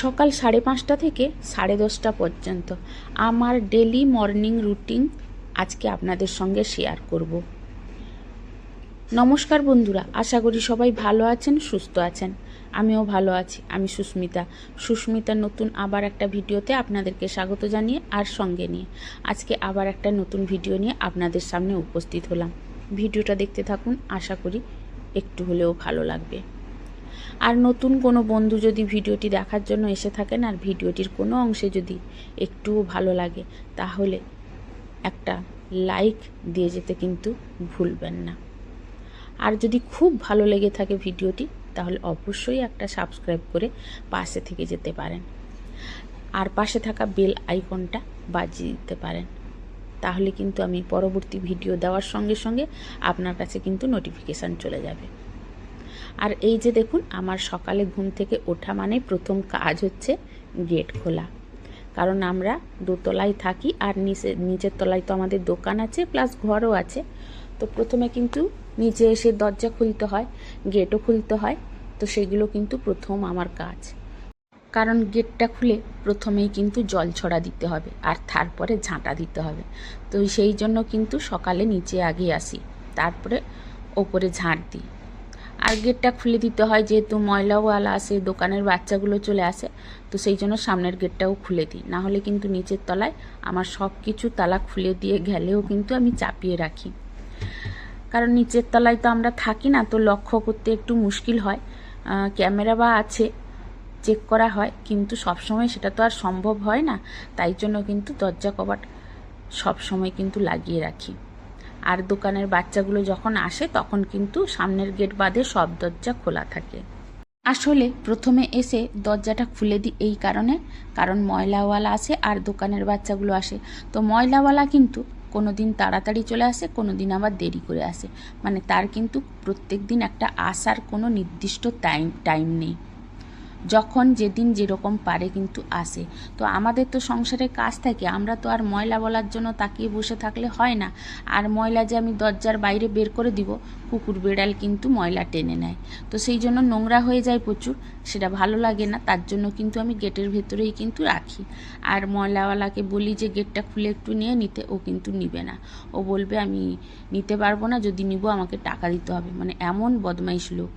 সকাল সাড়ে পাঁচটা থেকে সাড়ে দশটা পর্যন্ত। আমার ডেলি মর্নিং রুটিন আজকে আপনাদের সঙ্গে শেয়ার করব। নমস্কার বন্ধুরা, আশা করি সবাই ভালো আছেন, সুস্থ আছেন। আমিও ভালো আছি, আমি সুস্মিতা। সুস্মিতার নতুন আবার একটা ভিডিওতে আপনাদেরকে স্বাগত জানিয়ে আর সঙ্গে নিয়ে। আজকে আবার একটা নতুন ভিডিও নিয়ে আপনাদের সামনে উপস্থিত হলাম। ভিডিওটা দেখতে থাকুন, আশা করি একটু হলেও ভালো লাগবে। আর নতুন কোনো বন্ধু যদি ভিডিওটি দেখার জন্য এসে থাকেন আর ভিডিওটির কোনো অংশে যদি একটুও ভালো লাগে, তাহলে একটা লাইক দিয়ে যেতে কিন্তু ভুলবেন না। আর যদি খুব ভালো লেগে থাকে ভিডিওটি, তাহলে অবশ্যই একটা সাবস্ক্রাইব করে পাশে থেকে যেতে পারেন। আর পাশে থাকা বেল আইকনটা বাজিয়ে দিতে পারেন। তাহলে কিন্তু আমি পরবর্তী ভিডিও দেওয়ার সঙ্গে সঙ্গে আপনার কাছে কিন্তু নোটিফিকেশান চলে যাবে। আর এই যে দেখুন, আমার সকালে ঘুম থেকে ওঠা মানে প্রথম কাজ হচ্ছে গেট খোলা। কারণ আমরা দোতলায় থাকি আর নিচে, নিচের তলায় তো আমাদের দোকান আছে, প্লাস ঘরও আছে। তো প্রথমে কিন্তু নিচে এসে দরজা খুলতে হয়, গেটও খুলতে হয়, তো সেগুলো কিন্তু প্রথম আমার কাজ। কারণ গেটটা খুলে প্রথমেই কিন্তু জল ছড়া দিতে হবে, আর তারপরে ঝাঁটা দিতে হবে। তো সেই জন্য কিন্তু সকালে নিচে আগে আসি, তারপরে ওপরে ঝাঁট দিই। আর গেটটা খুলে দিতে হয়, যেহেতু ময়লাওয়ালা আসে দোকানের বাচ্চাগুলো চলে আসে, তো সেই জন্য সামনের গেটটাও খুলে দিই। না হলে কিন্তু নিচের তলায় আমার সব কিছু তালা খুলে দিয়ে গেলেও কিন্তু আমি চাপিয়ে রাখি। কারণ নিচের তলায় তো আমরা থাকি না, তো লক্ষ্য করতে একটু মুশকিল হয়। ক্যামেরা বা আছে, চেক করা হয়, কিন্তু সবসময় সেটা তো আর সম্ভব হয় না। তাই জন্য কিন্তু দরজা কবাট সবসময় কিন্তু লাগিয়ে রাখি। আর দোকানের বাচ্চাগুলো যখন আসে, তখন কিন্তু সামনের গেট বাদে সব দরজা খোলা থাকে। আসলে প্রথমে এসে দরজাটা খুলে দিই এই কারণে, কারণ ময়লাওয়ালা আসে আর দোকানের বাচ্চাগুলো আসে। তো ময়লাওয়ালা কিন্তু কোনো দিন তাড়াতাড়ি চলে আসে কোনো দিন আবার দেরি করে আসে। মানে তার কিন্তু প্রত্যেক দিন একটা আসার কোনো নির্দিষ্ট টাইম টাইম নেই। যখন যেদিন যেরকম পারে কিন্তু আসে। তো আমাদের তো সংসারে কাজ থাকে, আমরা তো আর ময়লা বলার জন্য তাকিয়ে বসে থাকলে হয় না। আর ময়লা যে আমি দরজার বাইরে বের করে দিব, কুকুর বেড়াল কিন্তু ময়লা টেনে নেয়। তো সেই জন্য নোংরা হয়ে যায় প্রচুর, সেটা ভালো লাগে না, তার জন্য কিন্তু আমি গেটের ভেতরেই কিন্তু রাখি। আর ময়লাওয়ালাকে বলি যে গেটটা খুলে একটু নিয়ে নিতে, ও কিন্তু নিবে না। ও বলবে, আমি নিতে পারব না, যদি নিব আমাকে টাকা দিতে হবে। মানে এমন বদমাইশ লোক।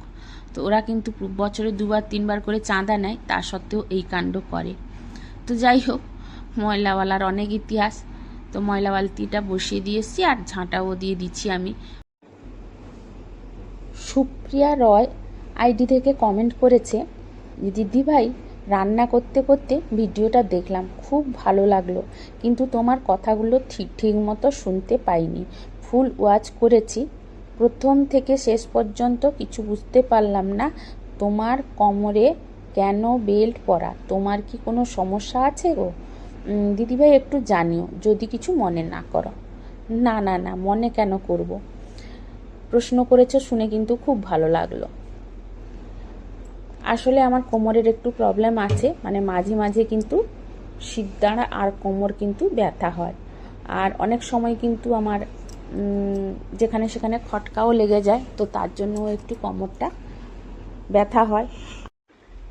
তো ওরা কিন্তু বছরে দুবার, তিনবার করে চাঁদা নেয়, তা সত্ত্বেও এই কাণ্ড করে। তো যাই হোক, ময়লাওয়ালার অনেক ইতিহাস। তো ময়লা বালতিটা বসিয়ে দিয়েছি আর ঝাঁটাও দিয়ে দিচ্ছি আমি। সুপ্রিয়া রয় আইডি থেকে কমেন্ট করেছে দিদি ভাই, রান্না করতে করতে ভিডিওটা দেখলাম, খুব ভালো লাগল। কিন্তু তোমার কথাগুলো ঠিক ঠিক মতো শুনতে পাইনি। ফুল ওয়াচ করেছি। প্রথম থেকে শেষ পর্যন্ত কিছু বুঝতে পারলাম না, তোমার কোমরে কেন বেল্ট পরা? তোমার কি কোনো সমস্যা আছে গো? দিদিভাই একটু জানিও, যদি কিছু মনে না করো। না না না, মনে কেন করব? প্রশ্ন করেছ শুনে কিন্তু খুব ভালো লাগল। আসলে আমার কোমরের একটু প্রবলেম আছে মানে মাঝে মাঝে কিন্তু শীতদাঁড়া আর কোমর কিন্তু ব্যথা হয়। আর অনেক সময় কিন্তু আমার যেখানে সেখানে খটকাও লেগে যায়, তো তার জন্য একটু কোমরটা ব্যথা হয়।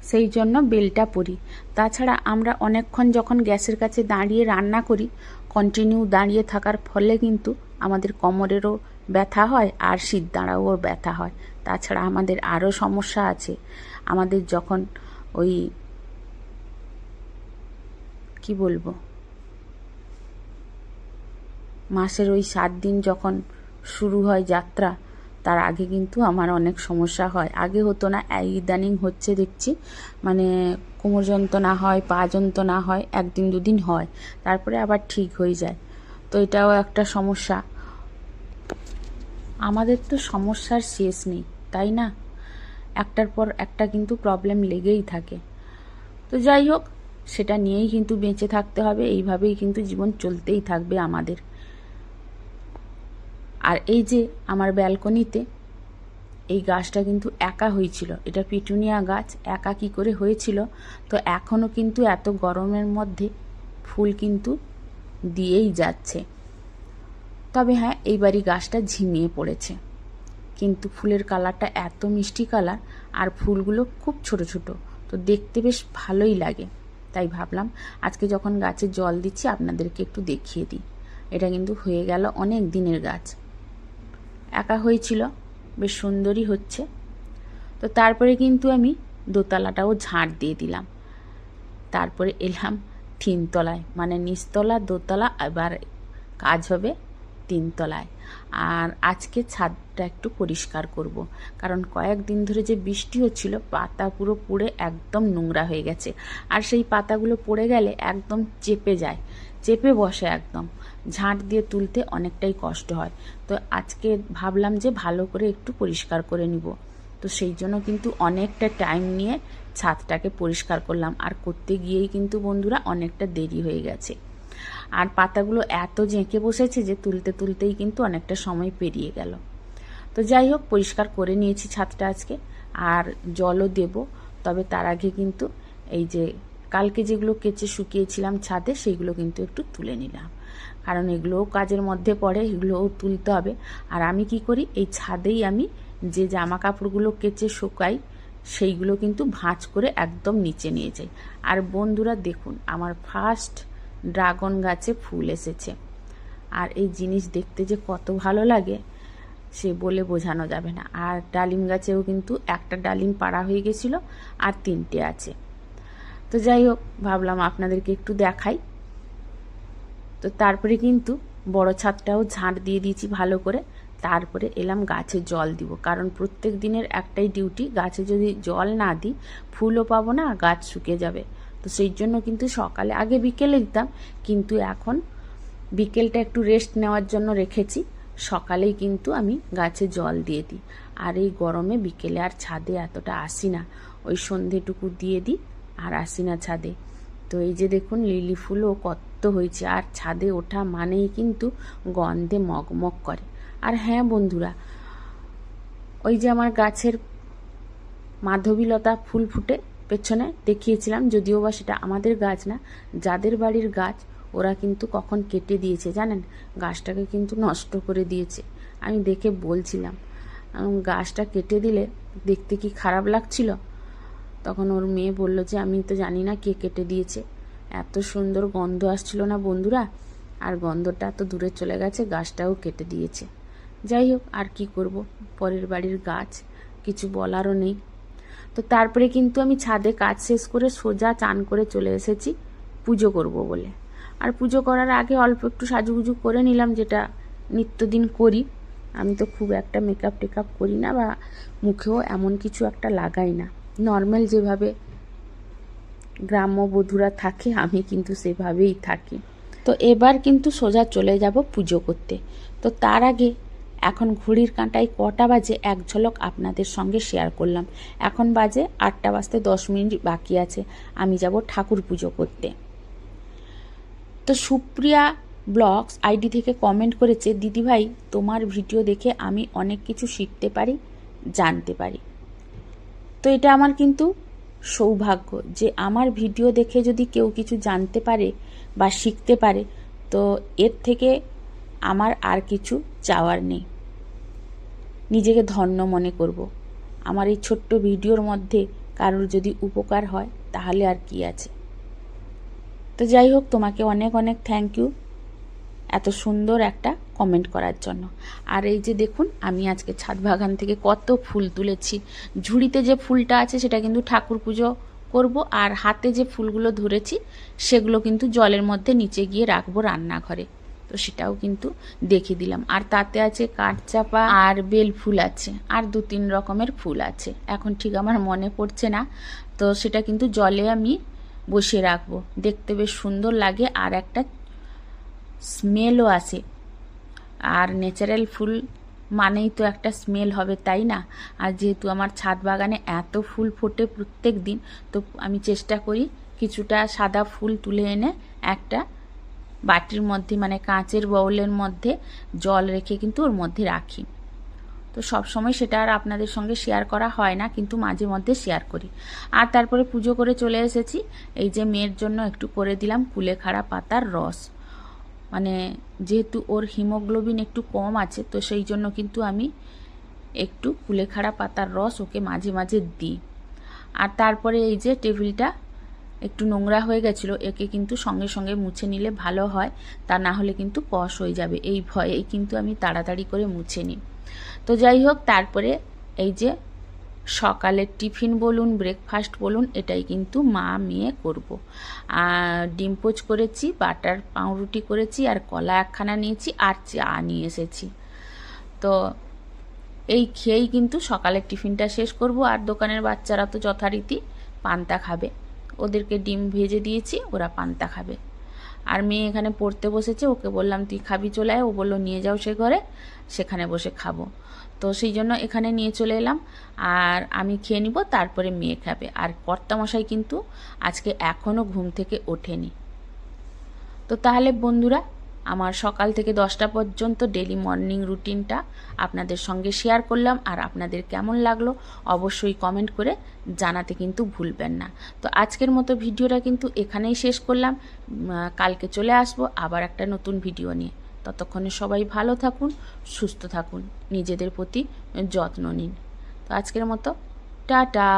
সেই জন্য বেলটা পরি। তাছাড়া আমরা অনেকক্ষণ যখন গ্যাসের কাছে দাঁড়িয়ে রান্না করি কন্টিনিউ দাঁড়িয়ে থাকার ফলে কিন্তু আমাদের কোমরেরও ব্যথা হয় আর শীত দাঁড়াও ব্যথা হয়। তাছাড়া আমাদের আরও সমস্যা আছে। আমাদের যখন ওই, কি বলব? মাসের ওই সাত দিন যখন শুরু হয় যাত্রা, তার আগে কিন্তু আমার অনেক সমস্যা হয়। আগে হতো না ইদানিং হচ্ছে দেখছি মানে কোমর যন্ত্রণা হয়, পা যন্ত্রণা হয়, একদিন দুদিন হয়, তারপরে আবার ঠিক হয়ে যায়। তো এটাও একটা সমস্যা। আমাদের তো সমস্যার শেষ নেই, তাই না? একটার পর একটা কিন্তু প্রবলেম লেগেই থাকে। তো যাই হোক, সেটা নিয়েই কিন্তু বেঁচে থাকতে হবে, এইভাবেই কিন্তু জীবন চলতেই থাকবে আমাদের। আর এই যে আমার ব্যালকনিতে এই গাছটা কিন্তু একা হয়েছিল। এটা পিটুনিয়া গাছ, একা কি করে হয়েছিল? তো এখনও কিন্তু এত গরমের মধ্যে ফুল কিন্তু দিয়েই যাচ্ছে। তবে হ্যাঁ এইবারই গাছটা ঝিমিয়ে পড়েছে। কিন্তু ফুলের কালারটা এত মিষ্টি কালার, আর ফুলগুলো খুব ছোট ছোট, তো দেখতে বেশ ভালোই লাগে। তাই ভাবলাম আজকে যখন গাছে জল দিচ্ছি, আপনাদেরকে একটু দেখিয়ে দিই। এটা কিন্তু হয়ে গেল অনেক দিনের গাছ। একা হয়েছিল। বেশ সুন্দরই হচ্ছে। তো তারপরে কিন্তু আমি দোতলাটাও ঝাড় দিয়ে দিলাম। তারপরে এলাম তিনতলায়। মানে নিচতলা, দোতলা, এবার কাজ হবে তিনতলায়। আর আজকে ছাদটা একটু পরিষ্কার করব। কারণ কয়েকদিন ধরে যে বৃষ্টি হচ্ছিল, পাতা পুরো পুড়ে একদম নোংরা হয়ে গেছে। আর সেই পাতাগুলো পড়ে গেলে একদম চেপে যায়। চেপে বসে একদম। ঝাঁট দিয়ে তুলতে অনেকটাই কষ্ট হয়। তো আজকে ভাবলাম যে ভালো করে একটু পরিষ্কার করে নিব। তো সেই জন্য কিন্তু অনেকটা টাইম নিয়ে ছাদটাকে পরিষ্কার করলাম। আর করতে গিয়েই কিন্তু বন্ধুরা অনেকটা দেরি হয়ে গেছে। আর পাতাগুলো এত জেঁকে বসেছে যে তুলতে তুলতেই কিন্তু অনেকটা সময় পেরিয়ে গেল। তো যাই হোক, পরিষ্কার করে নিয়েছি ছাদটা আজকে। আর জলও দেব। তবে তার আগে কিন্তু এই যে কালকে যেগুলো কেচে শুকিয়েছিলাম ছাদে, সেইগুলো কিন্তু একটু তুলে নিলাম। কারণ এগুলোও কাজের মধ্যে পড়ে এগুলোও তুলতে হবে। আর আমি কি করি, এই ছাদেই আমি যে জামা কাপড়গুলো কেচে শুকাই, সেইগুলো কিন্তু ভাঁজ করে একদম নিচে নিয়ে যাই। আর বন্ধুরা দেখুন, আমার ফার্স্ট ড্রাগন গাছে ফুল এসেছে। আর এই জিনিস দেখতে যে কত ভালো লাগে, সে বলে বোঝানো যাবে না। আর ডালিম গাছেও কিন্তু একটা ডালিম পাড়া হয়ে গেছিল, আর তিনটে আছে। তো যাই হোক, ভাবলাম আপনাদেরকে একটু দেখাই। তো তারপরে কিন্তু বড় ছাদটাও ঝাঁট দিয়ে দিয়েছি ভালো করে। তারপরে এলাম গাছে জল দিব। কারণ প্রত্যেক দিনের একটাই ডিউটি গাছে যদি জল না দিই, ফুলও পাবো না গাছ শুকিয়ে যাবে। তো সেই জন্য কিন্তু সকালে, আগে বিকেলে দিতাম কিন্তু এখন বিকেলটা একটু রেস্ট নেওয়ার জন্য রেখেছি। সকালেই কিন্তু আমি গাছে জল দিয়ে দিই। আর এই গরমে বিকেলে আর ছাদে এতটা আসি না। ওই সন্ধেটুকু দিয়ে দিই আর আসি না ছাদে। তো এই যে দেখুন, লিলি ফুলও কত হয়েছে। আর ছাদে ওঠা মানেই কিন্তু গন্ধে মগমগ করে। আর হ্যাঁ বন্ধুরা, ওই যে আমার গাছের মাধবীলতা ফুল ফুটে পেছনে দেখিয়েছিলাম, যদিও বা সেটা আমাদের গাছ না, যাদের বাড়ির গাছ ওরা কিন্তু কখন কেটে দিয়েছে জানেন? গাছটাকে কিন্তু নষ্ট করে দিয়েছে। আমি দেখে বলছিলাম গাছটা কেটে দিলে দেখতে কি খারাপ লাগছিল? তখন ওর মেয়ে বলল যে, আমি তো জানি না কে কেটে দিয়েছে। এত সুন্দর গন্ধ আসছিল না বন্ধুরা। আর গন্ধটা তো দূরে চলে গেছে, গাছটাও কেটে দিয়েছে। যাই হোক, আর কি করব? পরের বাড়ির গাছ, কিছু বলারও নেই। তো তারপরে কিন্তু আমি ছাদে কাজ শেষ করে সোজা চান করে চলে এসেছি পুজো করব বলে। আর পুজো করার আগে অল্প একটু সাজুগুজু করে নিলাম, যেটা নিত্যদিন করি। আমি তো খুব একটা মেকআপ টেকআপ করি না বা মুখেও এমন কিছু একটা লাগাই না। নর্মাল যেভাবে গ্রাম্য বধুরা থাকে, আমি কিন্তু সেভাবেই থাকি। তো এবার কিন্তু সোজা চলে যাব পুজো করতে। তো তার আগে এখন ঘড়ির কাঁটায় কটা বাজে এক ঝলক আপনাদের সঙ্গে শেয়ার করলাম। এখন বাজে আটটা বাজতে দশ মিনিট বাকি আছে, আমি যাব ঠাকুর পুজো করতে। তো সুপ্রিয়া ব্লগস আইডি থেকে কমেন্ট করেছে, দিদিভাই, তোমার ভিডিও দেখে আমি অনেক কিছু শিখতে পারি, জানতে পারি। তো এটা আমার কিন্তু সৌভাগ্য যে আমার ভিডিও দেখে যদি কেউ কিছু জানতে পারে বা শিখতে পারে, তো এর থেকে আমার আর কিছু চাওয়ার নেই। নিজেকে ধন্য মনে করব। আমার এই ছোট্ট ভিডিওর মধ্যে কারোর যদি উপকার হয়, তাহলে আর কি আছে? তো যাই হোক, তোমাকে অনেক অনেক থ্যাংক ইউ এত সুন্দর একটা কমেন্ট করার জন্য। আর এই যে দেখুন, আমি আজকে ছাদ বাগান থেকে কত ফুল তুলেছি। ঝুড়িতে যে ফুলটা আছে, সেটা কিন্তু ঠাকুর পুজো করব, আর হাতে যে ফুলগুলো ধরেছি, সেগুলো কিন্তু জলের মধ্যে নিচে গিয়ে রাখব রান্নাঘরে। তো সেটাও কিন্তু দেখিয়ে দিলাম। আর তাতে আছে কাঠচাপা আর বেল ফুল আছে, আর দু তিন রকমের ফুল আছে। এখন ঠিক আমার মনে পড়ছে না, তো সেটা কিন্তু জলে আমি বসিয়ে রাখব। দেখতে বেশ সুন্দর লাগে, আর একটা স্মেলও আসে আর ন্যাচারাল ফুল মানেই তো একটা স্মেল হবে, তাই না? আর যেহেতু আমার ছাদ বাগানে এত ফুল ফোটে প্রত্যেক দিন, তো আমি চেষ্টা করি কিছুটা সাদা ফুল তুলে এনে একটা বাটির মধ্যে মানে কাঁচের বাউলের মধ্যে জল রেখে কিন্তু ওর মধ্যে রাখি। তো সব সময় সেটা আর আপনাদের সঙ্গে শেয়ার করা হয় না, কিন্তু মাঝে মধ্যে শেয়ার করি। আর তারপরে পুজো করে চলে এসেছি। এই যে মেয়ের জন্য একটু করে দিলাম কুলেখাড়া পাতার রস। মানে যেহেতু ওর হিমোগ্লোবিন একটু কম আছে, তো সেই জন্য কিন্তু আমি একটু কুলেখাড়া পাতার রস ওকে মাঝে মাঝে দিই। আর তারপরে এই যে টেবিলটা একটু নোংরা হয়ে গেছিল, একে কিন্তু সঙ্গে সঙ্গে মুছে নিলে ভালো হয়, তা না হলে কিন্তু কষ হয়ে যাবে। এই ভয়েই কিন্তু আমি তাড়াতাড়ি করে মুছে নিই। তো যাই হোক, তারপরে এই যে সকালের টিফিন বলুন ব্রেকফাস্ট বলুন, এটাই কিন্তু মা, মেয়ে করব। আর ডিম পোচ করেছি, বাটার পাউরুটি করেছি, আর কলা একখানা নিয়েছি, আর চা নিয়ে এসেছি। তো এই খেয়েই কিন্তু সকালের টিফিনটা শেষ করব, আর দোকানের বাচ্চারা তো যথারীতি পান্তা খাবে। ওদেরকে ডিম ভেজে দিয়েছি, ওরা পান্তা খাবে। আর মেয়ে এখানে পড়তে বসেছে, ওকে বললাম, তুই খাবি, চলে আয়। ও বলল, নিয়ে যাও সে ঘরে, সেখানে বসে খাব। তো সেই জন্য এখানে নিয়ে চলে এলাম। আর আমি খেয়ে নিব, তারপরে মেয়ে খাবে। আর কর্তামশাই কিন্তু আজকে এখনও ঘুম থেকে ওঠেনি। তো তাহলে বন্ধুরা আমার সকাল থেকে দশটা পর্যন্ত ডেলি মর্নিং রুটিনটা আপনাদের সঙ্গে শেয়ার করলাম আর আপনাদের কেমন লাগল অবশ্যই কমেন্ট করে জানাতে কিন্তু ভুলবেন না। তো আজকের মতো ভিডিওটা কিন্তু এখানেই শেষ করলাম। কালকে চলে আসব আবার একটা নতুন ভিডিও নিয়ে। ততক্ষণে সবাই ভালো থাকুন, সুস্থ থাকুন, নিজেদের প্রতি যত্ন নিন। তো আজকের মতো, টাটা!